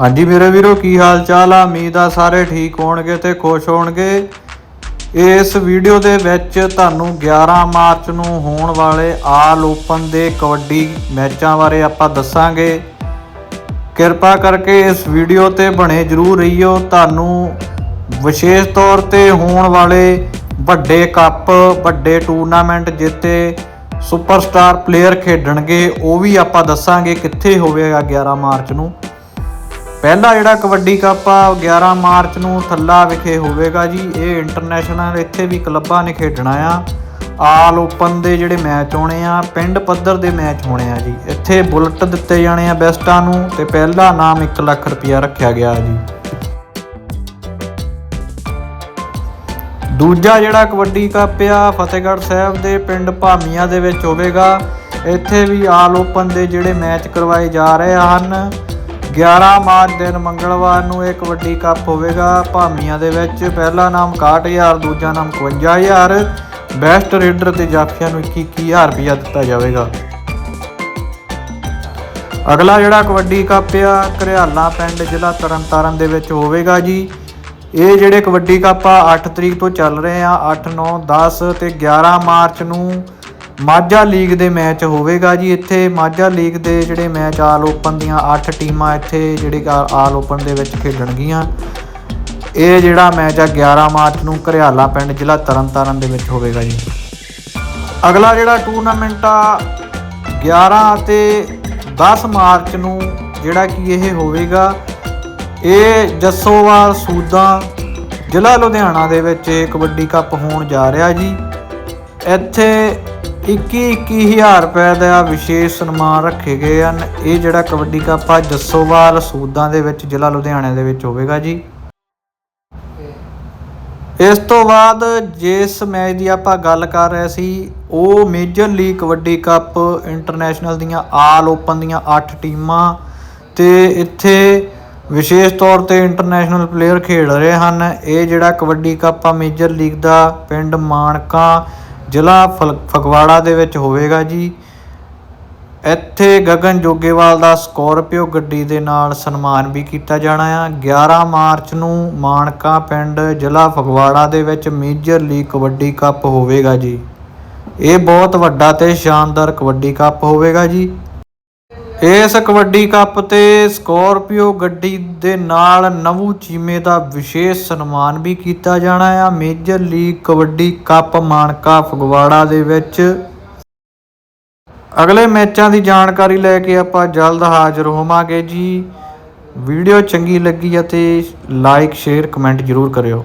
ਹਾਂਜੀ ਮੇਰੇ ਵੀਰੋ, ਕੀ ਹਾਲ ਚਾਲ ਆ? ਉਮੀਦ ਆ ਸਾਰੇ ਠੀਕ ਹੋਣਗੇ ਤੇ ਖੁਸ਼ ਹੋਣਗੇ। ਇਸ ਵੀਡੀਓ ਦੇ ਵਿੱਚ ਤੁਹਾਨੂੰ 11 ਮਾਰਚ ਨੂੰ ਹੋਣ ਵਾਲੇ ਆਲ ਓਪਨ ਦੇ ਕਬੱਡੀ ਮੈਚਾਂ ਬਾਰੇ ਆਪਾਂ ਦੱਸਾਂਗੇ। ਕਿਰਪਾ ਕਰਕੇ ਇਸ ਵੀਡੀਓ ਤੇ ਬਣੇ ਜਰੂਰ ਰਹੀਓ। ਤੁਹਾਨੂੰ ਵਿਸ਼ੇਸ਼ ਤੌਰ ਤੇ ਹੋਣ ਵਾਲੇ ਵੱਡੇ ਕੱਪ, ਵੱਡੇ ਟੂਰਨਾਮੈਂਟ ਜਿੱਤੇ ਸੁਪਰਸਟਾਰ ਪਲੇਅਰ ਖੇਡਣਗੇ, ਉਹ ਵੀ ਆਪਾਂ ਦੱਸਾਂਗੇ ਕਿੱਥੇ ਹੋਵੇਗਾ 11 ਮਾਰਚ ਨੂੰ। ਪਹਿਲਾ ਜਿਹੜਾ ਕਬੱਡੀ ਕੱਪ ਆ ਉਹ 11 ਮਾਰਚ ਨੂੰ ਥੱਲਾ ਵਿਖੇ ਹੋਵੇਗਾ ਜੀ। ਇਹ ਇੰਟਰਨੈਸ਼ਨਲ ਇੱਥੇ ਵੀ ਕਲੱਬਾਂ ਨੇ ਖੇਡਣਾ ਆ। ਆਲ ਓਪਨ ਦੇ ਜਿਹੜੇ ਮੈਚ ਹੋਣੇ ਆ, ਪਿੰਡ ਪੱਧਰ ਦੇ ਮੈਚ ਹੋਣੇ ਆ ਜੀ। ਇੱਥੇ ਬੁਲਟ ਦਿੱਤੇ ਜਾਣੇ ਆ ਬੈਸਟਾਂ ਨੂੰ ਤੇ ਪਹਿਲਾ ਨਾਮ 1 ਲੱਖ ਰੁਪਇਆ ਰੱਖਿਆ ਗਿਆ ਜੀ। ਦੂਜਾ ਜਿਹੜਾ ਕਬੱਡੀ ਕੱਪ ਆ, ਫਤਿਹਗੜ੍ਹ ਸਾਹਿਬ ਦੇ ਪਿੰਡ ਭਾਮੀਆਂ ਦੇ ਵਿੱਚ ਹੋਵੇਗਾ। ਇੱਥੇ ਵੀ ਆਲ ਓਪਨ ਦੇ ਜਿਹੜੇ ਮੈਚ ਕਰਵਾਏ ਜਾ ਰਹੇ ਹਨ। 11 ਮਾਰਚ ਦਿਨ ਮੰਗਲਵਾਰ ਨੂੰ ਇਹ ਕਬੱਡੀ ਕੱਪ ਹੋਵੇਗਾ। ਭਾਮੀਆਂ ਦੇ ਵਿੱਚ ਪਹਿਲਾ ਨਾਮ 61000 ਦੂਜਾ ਨਾਮ 51000 ਬੈਸਟ ਰੇਡਰ ਤੇ ਜਾਫੀਆਂ ਨੂੰ 21000 ਰੁਪਇਆ ਦਿੱਤਾ ਜਾਵੇਗਾ। ਅਗਲਾ ਜਿਹੜਾ ਕਬੱਡੀ ਕੱਪ ਆ, ਘਰਿਆਲਾ ਪਿੰਡ ਜ਼ਿਲ੍ਹਾ ਤਰਨਤਾਰਨ ਦੇ ਵਿੱਚ ਹੋਵੇਗਾ ਜੀ। ਇਹ ਜਿਹੜੇ ਕਬੱਡੀ ਕੱਪ ਆ 8 ਤਰੀਕ ਤੋਂ ਚੱਲ ਰਹੇ ਆ 8 9 10 ਤੇ 11 ਮਾਰਚ ਨੂੰ ਮਾਝਾ ਲੀਗ ਦੇ ਮੈਚ ਹੋਵੇਗਾ ਜੀ ਇੱਥੇ। ਮਾਝਾ ਲੀਗ ਦੇ ਜਿਹੜੇ ਮੈਚ ਆਲ ਓਪਨ ਦੀਆਂ 8 ਟੀਮਾਂ ਇੱਥੇ ਜਿਹੜੇ ਆ- ਆਲ ਓਪਨ ਦੇ ਵਿੱਚ ਖੇਡਣਗੀਆਂ। ਇਹ ਜਿਹੜਾ ਮੈਚ ਆ 11 ਮਾਰਚ ਨੂੰ ਘਰਿਆਲਾ ਪਿੰਡ ਜ਼ਿਲ੍ਹਾ ਤਰਨਤਾਰਨ ਦੇ ਵਿੱਚ ਹੋਵੇਗਾ ਜੀ। ਅਗਲਾ ਜਿਹੜਾ ਟੂਰਨਾਮੈਂਟ ਆ 11 ਅਤੇ 10 ਮਾਰਚ ਨੂੰ ਜਿਹੜਾ ਕਿ ਇਹ ਹੋਵੇਗਾ, ਇਹ ਜੱਸੋਵਾਲ ਸੂਦਾ ਜ਼ਿਲ੍ਹਾ ਲੁਧਿਆਣਾ ਦੇ ਵਿੱਚ ਇਹ ਕਬੱਡੀ ਕੱਪ ਹੋਣ ਜਾ ਰਿਹਾ ਜੀ। ਇੱਥੇ 21 21000 ਰੁਪਏ ਦਾ ਵਿਸ਼ੇਸ਼ ਸਨਮਾਨ ਰੱਖੇ ਗਏ ਹਨ। ਇਹ ਜਿਹੜਾ ਕਬੱਡੀ ਕੱਪ ਆ, ਜੱਸੋਵਾਲ ਸੂਦਾਂ ਦੇ ਵਿੱਚ, ਜ਼ਿਲ੍ਹਾ ਲੁਧਿਆਣਾ ਦੇ ਵਿੱਚ ਹੋਵੇਗਾ ਜੀ। ਇਸ ਤੋਂ ਬਾਅਦ ਜਿਸ ਮੈਚ ਦੀ ਆਪਾਂ ਗੱਲ ਕਰ ਰਹੇ ਸੀ, ਉਹ major league kabaddi cup international ਦੀਆਂ ਆਲ ਓਪਨ ਦੀਆਂ 8 ਟੀਮਾਂ ਤੇ ਇੱਥੇ ਵਿਸ਼ੇਸ਼ ਤੌਰ ਤੇ ਇੰਟਰਨੈਸ਼ਨਲ ਪਲੇਅਰ ਖੇਡ ਰਹੇ ਹਨ। ਇਹ ਜਿਹੜਾ ਕਬੱਡੀ ਕੱਪ ਆ, ਮੇਜਰ ਲੀਗ ਦਾ ਪਿੰਡ ਮਾਨਕਾ ਜ਼ਿਲ੍ਹਾ ਫਲ- ਫਗਵਾੜਾ ਦੇ ਵਿੱਚ ਹੋਵੇਗਾ ਜੀ। ਇੱਥੇ ਗਗਨ ਜੋਗੇਵਾਲ ਦਾ ਸਕੋਰਪੀਓ ਗੱਡੀ ਦੇ ਨਾਲ ਸਨਮਾਨ ਵੀ ਕੀਤਾ ਜਾਣਾ ਆ। 11 ਮਾਰਚ ਨੂੰ ਮਾਨਕਾ ਪਿੰਡ ਜ਼ਿਲ੍ਹਾ ਫਗਵਾੜਾ ਦੇ ਵਿੱਚ ਮੇਜਰ ਲੀਗ ਕਬੱਡੀ ਕੱਪ ਹੋਵੇਗਾ ਜੀ। ਇਹ ਬਹੁਤ ਵੱਡਾ ਤੇ ਸ਼ਾਨਦਾਰ ਕਬੱਡੀ ਕੱਪ ਹੋਵੇਗਾ ਜੀ। ਇਸ ਕਬੱਡੀ ਕੱਪ ਤੇ ਸਕੋਰਪੀਓ ਗੱਡੀ ਦੇ ਨਾਲ ਨਵੂ ਚੀਮੇ ਦਾ ਵਿਸ਼ੇਸ਼ ਸਨਮਾਨ ਵੀ ਕੀਤਾ ਜਾਣਾ ਆ। Major league kabaddi cup Manka Phagwara ਦੇ ਵਿੱਚ। ਅਗਲੇ ਮੈਚਾਂ ਦੀ ਜਾਣਕਾਰੀ ਲੈ ਕੇ ਆਪਾਂ ਜਲਦ ਹਾਜ਼ਰ ਹੋਵਾਂਗੇ ਜੀ। ਵੀਡੀਓ ਚੰਗੀ ਲੱਗੀ ਅਤੇ ਲਾਈਕ ਸ਼ੇਅਰ ਕਮੈਂਟ ਜ਼ਰੂਰ ਕਰਿਓ।